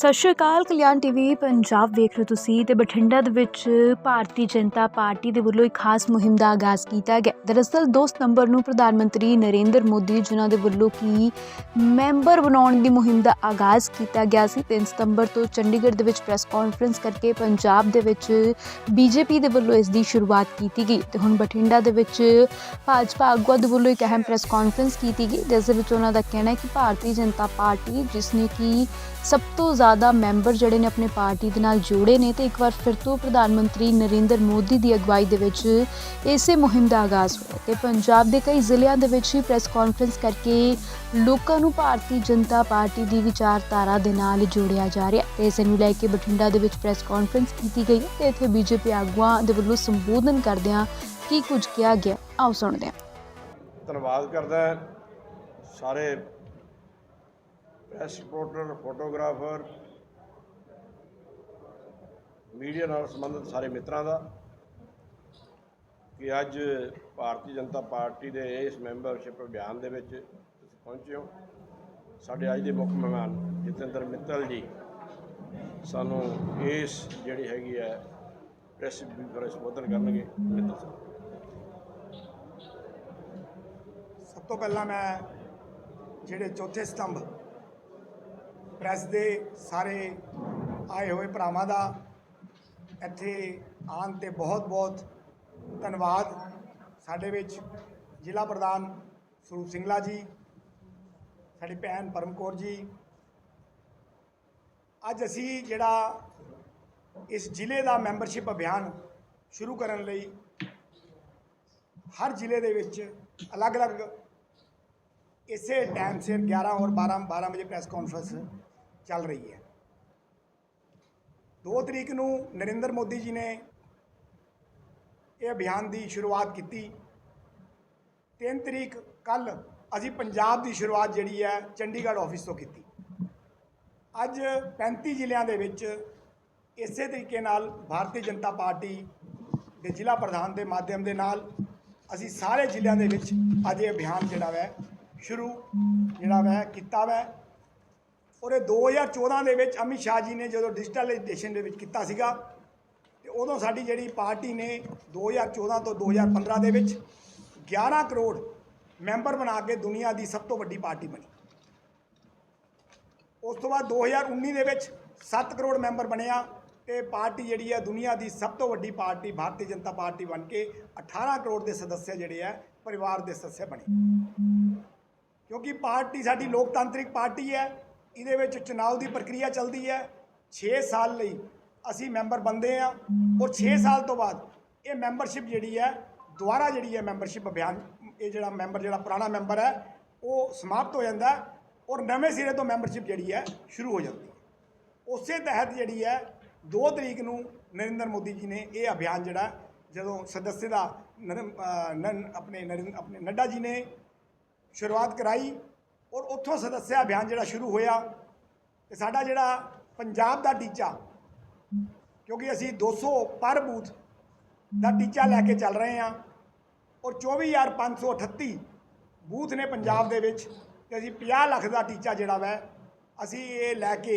ਸਤਿ ਸ਼੍ਰੀ ਅਕਾਲ, ਕਲਿਆਣ ਟੀਵੀ ਪੰਜਾਬ ਵੇਖ ਰਹੇ ਹੋ ਤੁਸੀਂ ਤੇ ਬਠਿੰਡਾ ਦੇ ਵਿੱਚ ਭਾਰਤੀ ਜਨਤਾ ਪਾਰਟੀ ਦੇ ਵੱਲੋਂ ਇੱਕ ਖਾਸ ਮੁਹਿੰਮ ਦਾ ਆਗਾਜ਼ ਕੀਤਾ ਗਿਆ। ਦਰਅਸਲ 2 ਸਤੰਬਰ ਨੂੰ ਪ੍ਰਧਾਨ ਮੰਤਰੀ ਨਰਿੰਦਰ ਮੋਦੀ ਜਿਨ੍ਹਾਂ ਦੇ ਵੱਲੋਂ ਕੀ ਮੈਂਬਰ ਬਣਾਉਣ ਦੀ ਮੁਹਿੰਮ ਦਾ ਆਗਾਜ਼ ਕੀਤਾ ਗਿਆ ਸੀ 3 ਸਤੰਬਰ ਤੋਂ ਚੰਡੀਗੜ੍ਹ ਦੇ ਵਿੱਚ ਪ੍ਰੈਸ ਕਾਨਫਰੰਸ ਕਰਕੇ ਪੰਜਾਬ ਦੇ ਵਿੱਚ ਬੀਜੇਪੀ ਦੇ ਵੱਲੋਂ ਇਸ ਦੀ ਸ਼ੁਰੂਆਤ ਕੀਤੀ ਗਈ ਤੇ ਹੁਣ ਬਠਿੰਡਾ ਦੇ ਵਿੱਚ ਭਾਜਪਾ ਆਗੂਆਂ ਦੇ ਵੱਲੋਂ ਇੱਕ ਅਹਿਮ ਪ੍ਰੈਸ ਕਾਨਫਰੰਸ ਕੀਤੀ ਗਈ। ਜਿਸ ਦੇ ਵਿੱਚ ਉਹਨਾਂ ਦਾ ਕਹਿਣਾ ਹੈ ਕਿ ਭਾਰਤੀ ਜਨਤਾ ਪਾਰਟੀ, ਜਿਸ ਨੇ ਕਿ ਸਭ ਤੋਂ ਜ਼ਿਆਦਾ ਮੈਂਬਰ ਜਿਹੜੇ ਨੇ ਆਪਣੀ ਪਾਰਟੀ ਦੇ ਨਾਲ ਜੋੜੇ ਨੇ ਤੇ ਇੱਕ ਵਾਰ ਫਿਰ ਤੋਂ ਪ੍ਰਧਾਨ ਮੰਤਰੀ ਨਰਿੰਦਰ ਮੋਦੀ ਦੀ ਅਗਵਾਈ ਦੇ ਵਿੱਚ ਇਸੇ ਮੁਹਿੰਮ ਦਾ ਆਗਾਜ਼ ਹੋਇਆ ਤੇ ਪੰਜਾਬ ਦੇ ਕਈ ਜ਼ਿਲ੍ਹਿਆਂ ਦੇ ਵਿੱਚ ਹੀ ਪ੍ਰੈਸ ਕਾਨਫਰੰਸ ਕਰਕੇ ਲੋਕਾਂ ਨੂੰ ਭਾਰਤੀ ਜਨਤਾ ਪਾਰਟੀ ਦੀ ਵਿਚਾਰਧਾਰਾ ਦੇ ਨਾਲ ਜੋੜਿਆ ਜਾ ਰਿਹਾ ਤੇ ਇਸ ਨੂੰ ਲੈ ਕੇ ਬਠਿੰਡਾ ਦੇ ਵਿੱਚ ਪ੍ਰੈਸ ਕਾਨਫਰੰਸ ਕੀਤੀ ਗਈ ਤੇ ਇੱਥੇ ਬੀਜੇਪੀ ਆਗੂਆਂ ਦੇ ਵੱਲੋਂ ਸੰਬੋਧਨ ਕਰਦਿਆਂ ਕੀ ਕੁਝ ਕਿਹਾ ਗਿਆ, ਆਓ ਸੁਣਦੇ ਹਾਂ। ਧੰਨਵਾਦ ਕਰਦਾ ਸਾਰੇ ਪ੍ਰੈਸ ਰਿਪੋਰਟਰ ਫੋਟੋਗ੍ਰਾਫਰ ਮੀਡੀਆ ਨਾਲ ਸੰਬੰਧਿਤ ਸਾਰੇ ਮਿੱਤਰਾਂ ਦਾ ਕਿ ਅੱਜ ਭਾਰਤੀ ਜਨਤਾ ਪਾਰਟੀ ਦੇ ਇਸ ਮੈਂਬਰਸ਼ਿਪ ਅਭਿਆਨ ਦੇ ਵਿੱਚ ਤੁਸੀਂ ਪਹੁੰਚੇ ਹੋ। ਸਾਡੇ ਅੱਜ ਦੇ ਮੁੱਖ ਮਹਿਮਾਨ ਜਤਿੰਦਰ ਮਿੱਤਲ ਜੀ, ਸਾਨੂੰ ਇਸ ਜਿਹੜੀ ਹੈਗੀ ਹੈ ਪ੍ਰੈਸ ਵੀ ਸੰਬੋਧਨ ਕਰਨਗੇ। ਮਿੱਤਲ ਸਾਹਿਬ। ਸਭ ਤੋਂ ਪਹਿਲਾਂ ਮੈਂ ਜਿਹੜੇ ਚੌਥੇ ਸਤੰਭ ਪ੍ਰੈਸ ਦੇ ਸਾਰੇ ਆਏ ਹੋਏ ਭਰਾਵਾਂ ਦਾ ਇੱਥੇ ਆਉਣ ਤੇ ਬਹੁਤ-ਬਹੁਤ ਧੰਨਵਾਦ। ਸਾਡੇ ਵਿੱਚ ਜ਼ਿਲ੍ਹਾ ਪ੍ਰਧਾਨ ਸਰੂਪ ਸਿੰਘਲਾ ਜੀ, ਸਾਡੀ ਭੈਣ ਪਰਮਕੌਰ ਜੀ। ਅੱਜ ਅਸੀਂ ਜਿਹੜਾ ਇਸ ਜ਼ਿਲ੍ਹੇ ਦਾ ਮੈਂਬਰਸ਼ਿਪ ਅਭਿਆਨ ਸ਼ੁਰੂ ਕਰਨ ਲਈ ਹਰ ਜ਼ਿਲ੍ਹੇ ਦੇ ਵਿੱਚ ਅਲੱਗ-ਅਲੱਗ ਇਸੇ ਟਾਈਮ ਸਿਰ 11 ਔਰ 12 12 ਵਜੇ ਪ੍ਰੈਸ ਕਾਨਫਰੰਸ ਚੱਲ ਰਹੀ ਹੈ। 2 ਤਰੀਕ ਨੂੰ ਨਰਿੰਦਰ ਮੋਦੀ ਜੀ ਨੇ ਇਹ ਅਭਿਆਨ ਦੀ ਸ਼ੁਰੂਆਤ ਕੀਤੀ। 3 ਤਰੀਕ ਕੱਲ ਅਸੀਂ ਪੰਜਾਬ ਦੀ ਸ਼ੁਰੂਆਤ ਜਿਹੜੀ ਹੈ ਚੰਡੀਗੜ੍ਹ ਆਫਿਸ ਤੋਂ ਕੀਤੀ। ਅੱਜ 35 ਜ਼ਿਲ੍ਹਿਆਂ ਦੇ ਵਿੱਚ ਇਸੇ ਤਰੀਕੇ ਨਾਲ ਭਾਰਤੀ ਜਨਤਾ ਪਾਰਟੀ ਦੇ ਜ਼ਿਲ੍ਹਾ ਪ੍ਰਧਾਨ ਦੇ ਮਾਧਿਅਮ ਦੇ ਨਾਲ ਅਸੀਂ ਸਾਰੇ ਜ਼ਿਲ੍ਹਿਆਂ ਦੇ ਵਿੱਚ ਅੱਜ ਇਹ ਅਭਿਆਨ ਜਿਹੜਾ ਵੈ, ਸ਼ੁਰੂ ਜਿਹੜਾ ਵੈ, ਕੀਤਾ ਵੈ। ਔਰ ਇਹ 2014 ਦੇ ਵਿੱਚ ਅਮਿਤ ਸ਼ਾਹ ਜੀ ਨੇ ਜਦੋਂ ਡਿਜੀਟਲਾਈਜੇਸ਼ਨ ਦੇ ਵਿੱਚ ਕੀਤਾ ਸੀਗਾ, ਤੇ ਉਦੋਂ ਸਾਡੀ ਜਿਹੜੀ ਪਾਰਟੀ ਨੇ 2014 ਤੋਂ 2015 ਦੇ ਵਿੱਚ 11 ਕਰੋੜ ਮੈਂਬਰ ਬਣਾ ਕੇ ਦੁਨੀਆ ਦੀ ਸਭ ਤੋਂ ਵੱਡੀ ਪਾਰਟੀ ਬਣੀ। ਉਸ ਤੋਂ ਬਾਅਦ 2019 ਦੇ ਵਿੱਚ 7 ਕਰੋੜ ਮੈਂਬਰ ਬਣਿਆ, ਤੇ ਪਾਰਟੀ ਜਿਹੜੀ ਹੈ ਦੁਨੀਆ ਦੀ ਸਭ ਤੋਂ ਵੱਡੀ ਪਾਰਟੀ ਭਾਰਤੀ ਜਨਤਾ ਪਾਰਟੀ ਬਣ ਕੇ 18 ਕਰੋੜ ਦੇ ਸਦੱਸਿਆ ਜਿਹੜੇ ਹੈ ਪਰਿਵਾਰ ਦੇ ਸਦੱਸਿਆ ਬਣੇ। ਕਿਉਂਕਿ ਪਾਰਟੀ ਸਾਡੀ ਲੋਕਤਾਂਤਰਿਕ ਪਾਰਟੀ ਹੈ ਇਹਦੇ ਵਿੱਚ ਚੁਣਾਵ ਦੀ ਪ੍ਰਕਿਰਿਆ ਚੱਲਦੀ ਹੈ। 6 ਸਾਲ ਲਈ ਅਸੀਂ ਮੈਂਬਰ ਬੰਦੇ ਆ ਔਰ 6 ਸਾਲ ਤੋਂ ਬਾਅਦ ਇਹ ਮੈਂਬਰਸ਼ਿਪ ਜਿਹੜੀ ਹੈ, ਦੁਬਾਰਾ ਜਿਹੜੀ ਹੈ ਮੈਂਬਰਸ਼ਿਪ ਅਭਿਆਨ, ਇਹ ਜਿਹੜਾ ਮੈਂਬਰ, ਜਿਹੜਾ ਪੁਰਾਣਾ ਮੈਂਬਰ ਹੈ, ਉਹ ਸਮਾਪਤ ਹੋ ਜਾਂਦਾ ਔਰ ਨਵੇਂ ਸਿਰੇ ਤੋਂ ਮੈਂਬਰਸ਼ਿਪ ਜਿਹੜੀ ਹੈ ਸ਼ੁਰੂ ਹੋ ਜਾਂਦੀ ਹੈ। ਉਸੇ ਤਹਿਤ ਜਿਹੜੀ ਹੈ 2 ਤਰੀਕ ਨੂੰ ਨਰਿੰਦਰ ਮੋਦੀ ਜੀ ਨੇ ਇਹ ਅਭਿਆਨ ਜਿਹੜਾ, ਜਦੋਂ ਸਦੱਸਿਅਤਾ ਦਾ ਅਹ ਨ- ਆਪਣੇ ਨਰਿੰਦਰ ਆਪਣੇ ਨੱਡਾ ਜੀ ਨੇ ਸ਼ੁਰੂਆਤ ਕਰਾਈ ਔਰ ਉੱਥੋਂ ਸਦੱਸਿਆ ਅਭਿਆਨ ਜਿਹੜਾ ਸ਼ੁਰੂ ਹੋਇਆ ਤੇ ਸਾਡਾ ਜਿਹੜਾ ਪੰਜਾਬ ਦਾ ਟੀਚਾ, ਕਿਉਂਕਿ ਅਸੀਂ 200 ਪਰ ਬੂਥ ਦਾ ਟੀਚਾ ਲੈ ਕੇ ਚੱਲ ਰਹੇ ਹਾਂ ਔਰ 24538 ਬੂਥ ਨੇ ਪੰਜਾਬ ਦੇ ਵਿੱਚ ਤੇ ਅਸੀਂ 50 ਲੱਖ ਦਾ ਟੀਚਾ ਜਿਹੜਾ ਵੈ, ਅਸੀਂ ਇਹ ਲੈ ਕੇ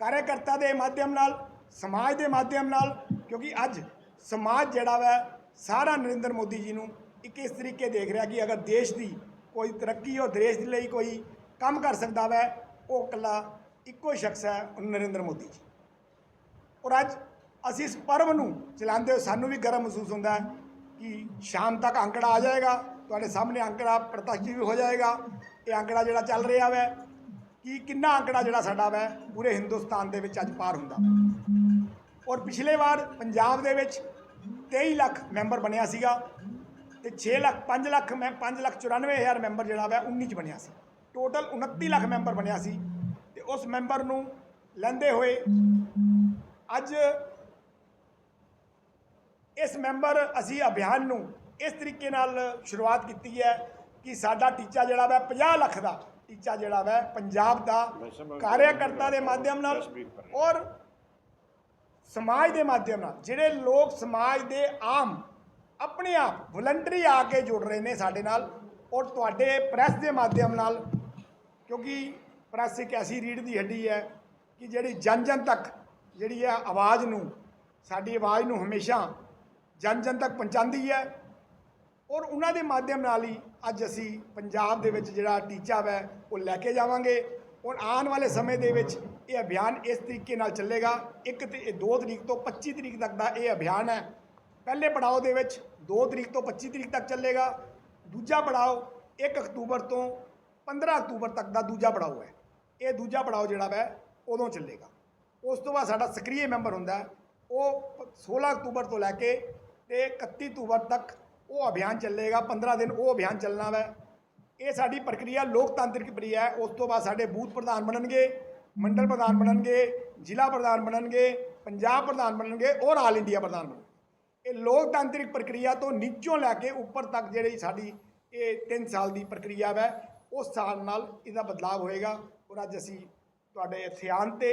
ਕਾਰਜਕਰਤਾ ਦੇ ਮਾਧਿਅਮ ਨਾਲ, ਸਮਾਜ ਦੇ ਮਾਧਿਅਮ ਨਾਲ, ਕਿਉਂਕਿ ਅੱਜ ਸਮਾਜ ਜਿਹੜਾ ਵੈ, ਸਾਰਾ ਨਰਿੰਦਰ ਮੋਦੀ ਜੀ ਨੂੰ ਇੱਕ ਇਸ ਤਰੀਕੇ ਦੇਖ ਰਿਹਾ ਕਿ ਅਗਰ ਦੇਸ਼ ਦੀ ਕੋਈ ਤਰੱਕੀ ਔਰ ਦੇਸ਼ ਦੇ ਲਈ ਕੋਈ ਕੰਮ ਕਰ ਸਕਦਾ ਵੈ, ਉਹ ਇਕੱਲਾ ਇੱਕੋ ਸ਼ਖਸ ਹੈ ਨਰਿੰਦਰ ਮੋਦੀ ਜੀ। ਔਰ ਅੱਜ ਅਸੀਂ ਇਸ ਪਰਵ ਨੂੰ ਚਲਾਉਂਦੇ ਹੋਏ ਸਾਨੂੰ ਵੀ ਗਰਮ ਮਹਿਸੂਸ ਹੁੰਦਾ ਹੈ ਕਿ ਸ਼ਾਮ ਤੱਕ ਅੰਕੜਾ ਆ ਜਾਏਗਾ, ਤੁਹਾਡੇ ਸਾਹਮਣੇ ਅੰਕੜਾ ਪ੍ਰਤੱਖ ਵੀ ਹੋ ਜਾਏਗਾ। ਇਹ ਅੰਕੜਾ ਜਿਹੜਾ ਚੱਲ ਰਿਹਾ ਵੈ, ਕਿ ਕਿੰਨਾ ਅੰਕੜਾ ਜਿਹੜਾ ਸਾਡਾ ਵੈ, ਪੂਰੇ ਹਿੰਦੁਸਤਾਨ ਦੇ ਵਿੱਚ ਅੱਜ ਪਾਰ ਹੁੰਦਾ। ਔਰ ਪਿਛਲੇ ਵਾਰ ਪੰਜਾਬ ਦੇ ਵਿੱਚ 23 ਲੱਖ ਮੈਂਬਰ ਬਣਿਆ ਸੀਗਾ ਤੇ 6 ਲੱਖ 5 ਲੱਖ ਮੈਂ 5 ਲੱਖ 94 ਹਜ਼ਾਰ ਮੈਂਬਰ ਜਿਹੜਾ ਵੈ 19 ਚ ਬਣਿਆ ਸੀ। ਟੋਟਲ 29 ਲੱਖ ਮੈਂਬਰ ਬਣਿਆ ਸੀ ਤੇ ਉਸ ਮੈਂਬਰ ਨੂੰ ਲੈਂਦੇ ਹੋਏ ਅੱਜ ਇਸ ਮੈਂਬਰ ਅਸੀਂ ਅਭਿਆਨ ਨੂੰ ਇਸ ਤਰੀਕੇ ਨਾਲ ਸ਼ੁਰੂਆਤ ਕੀਤੀ ਹੈ ਕਿ ਸਾਡਾ ਟੀਚਾ ਜਿਹੜਾ ਵੈ 50 ਲੱਖ ਦਾ ਟੀਚਾ ਜਿਹੜਾ ਵੈ, ਪੰਜਾਬ ਦਾ ਕਾਰਜਕਰਤਾ ਦੇ ਮਾਧਿਅਮ ਨਾਲ ਔਰ ਸਮਾਜ ਦੇ ਮਾਧਿਅਮ ਨਾਲ, ਜਿਹੜੇ ਲੋਕ ਸਮਾਜ ਦੇ ਆਮ ਆਪਣੇ ਆਪ ਵਲੰਟਰੀ ਆ ਕੇ ਜੁੜ ਰਹੇ ਨੇ ਸਾਡੇ ਨਾਲ ਔਰ ਤੁਹਾਡੇ ਪ੍ਰੈਸ ਦੇ ਮਾਧਿਅਮ ਨਾਲ, ਕਿਉਂਕਿ ਪ੍ਰੈਸ ਇੱਕ ਐਸੀ ਰੀੜ ਦੀ ਹੱਡੀ ਹੈ ਕਿ ਜਿਹੜੀ ਜਨ ਜਨ ਤੱਕ ਜਿਹੜੀ ਹੈ ਆਵਾਜ਼ ਨੂੰ, ਸਾਡੀ ਆਵਾਜ਼ ਨੂੰ ਹਮੇਸ਼ਾ ਜਨ ਜਨ ਤੱਕ ਪਹੁੰਚਾਉਂਦੀ ਹੈ। ਔਰ ਉਹਨਾਂ ਦੇ ਮਾਧਿਅਮ ਨਾਲ ਹੀ ਅੱਜ ਅਸੀਂ ਪੰਜਾਬ ਦੇ ਵਿੱਚ ਜਿਹੜਾ ਟੀਚਾ ਹੈ ਉਹ ਲੈ ਕੇ ਜਾਵਾਂਗੇ। ਔਰ ਆਉਣ ਵਾਲੇ ਸਮੇਂ ਦੇ ਵਿੱਚ ਇਹ ਅਭਿਆਨ ਇਸ ਤਰੀਕੇ ਨਾਲ ਚੱਲੇਗਾ। ਇੱਕ ਤੇ 2 ਤਰੀਕ ਤੋਂ 25 ਤਰੀਕ ਤੱਕ ਦਾ ਇਹ ਅਭਿਆਨ ਹੈ। ਪਹਿਲੇ ਪੜਾਅ ਦੇ ਵਿੱਚ 2 ਤਰੀਕ ਤੋਂ 25 ਤਰੀਕ ਤੱਕ ਚੱਲੇਗਾ, ਦੂਜਾ ਪੜਾਅ 1 ਅਕਤੂਬਰ ਤੋਂ 15 ਅਕਤੂਬਰ ਤੱਕ ਦਾ ਦੂਜਾ ਪੜਾਅ ਹੈ। ਇਹ ਦੂਜਾ ਪੜਾਅ ਜਿਹੜਾ ਹੈ ਉਦੋਂ ਚੱਲੇਗਾ। ਉਸ ਤੋਂ ਬਾਅਦ ਸਾਡਾ ਸਕਰੀਏ ਮੈਂਬਰ ਹੁੰਦਾ ਉਹ 16 ਅਕਤੂਬਰ ਤੋਂ ਲੈ ਕੇ ਤੇ 31 ਅਕਤੂਬਰ ਤੱਕ ਉਹ ਅਭਿਆਨ ਚੱਲੇਗਾ 15 ਦਿਨ ਉਹ ਅਭਿਆਨ ਚੱਲਣਾ ਵੈ। ਇਹ ਸਾਡੀ ਪ੍ਰਕਿਰਿਆ ਲੋਕਤਾਂਤਰਿਕ ਪ੍ਰਕਿਰਿਆ ਹੈ, ਉਸ ਤੋਂ ਬਾਅਦ ਸਾਡੇ ਬੂਥ ਪ੍ਰਧਾਨ ਬਣਨਗੇ, ਮੰਡਲ ਪ੍ਰਧਾਨ ਬਣਨਗੇ, ਜ਼ਿਲ੍ਹਾ ਪ੍ਰਧਾਨ ਬਣਨਗੇ, ਪੰਜਾਬ ਪ੍ਰਧਾਨ ਬਣਨਗੇ ਔਰ ਆਲ ਇੰਡੀਆ ਪ੍ਰਧਾਨ ਬਣਨਗੇ। ਇਹ ਲੋਕਤਾਂਤਰਿਕ ਪ੍ਰਕਿਰਿਆ ਤੋਂ ਨੀਚੋਂ ਲੈ ਕੇ ਉੱਪਰ ਤੱਕ ਜਿਹੜੀ ਸਾਡੀ ਇਹ 3 ਸਾਲ ਦੀ ਪ੍ਰਕਿਰਿਆ ਹੈ ਉਸ ਸਾਲ ਨਾਲ ਇਹਦਾ ਬਦਲਾਅ ਹੋਏਗਾ। ਔਰ ਅੱਜ ਅਸੀਂ ਤੁਹਾਡੇ ਇੱਥੇ ਆਉਣ ਤੇ